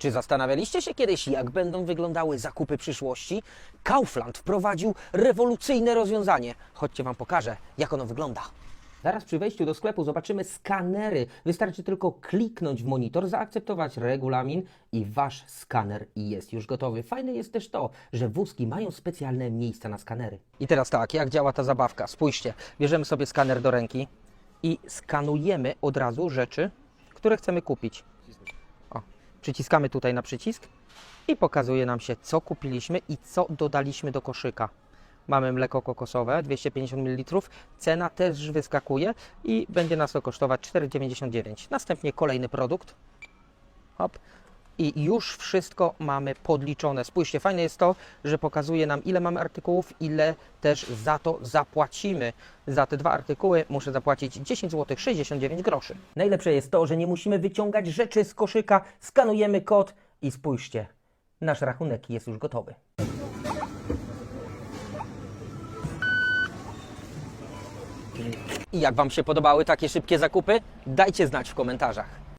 Czy zastanawialiście się kiedyś, jak będą wyglądały zakupy przyszłości? Kaufland wprowadził rewolucyjne rozwiązanie. Chodźcie Wam pokażę, jak ono wygląda. Zaraz przy wejściu do sklepu zobaczymy skanery. Wystarczy tylko kliknąć w monitor, zaakceptować regulamin i Wasz skaner jest już gotowy. Fajne jest też to, że wózki mają specjalne miejsca na skanery. I teraz tak, jak działa ta zabawka? Spójrzcie, bierzemy sobie skaner do ręki i skanujemy od razu rzeczy, które chcemy kupić. Przyciskamy tutaj na przycisk i pokazuje nam się, co kupiliśmy i co dodaliśmy do koszyka. Mamy mleko kokosowe 250 ml. Cena też wyskakuje i będzie nas to kosztować 4,99. Następnie kolejny produkt. Hop. I już wszystko mamy podliczone. Spójrzcie, fajne jest to, że pokazuje nam, ile mamy artykułów, ile też za to zapłacimy. Za te dwa artykuły muszę zapłacić 10 zł 69 groszy. Najlepsze jest to, że nie musimy wyciągać rzeczy z koszyka, skanujemy kod i spójrzcie, nasz rachunek jest już gotowy. I jak Wam się podobały takie szybkie zakupy? Dajcie znać w komentarzach.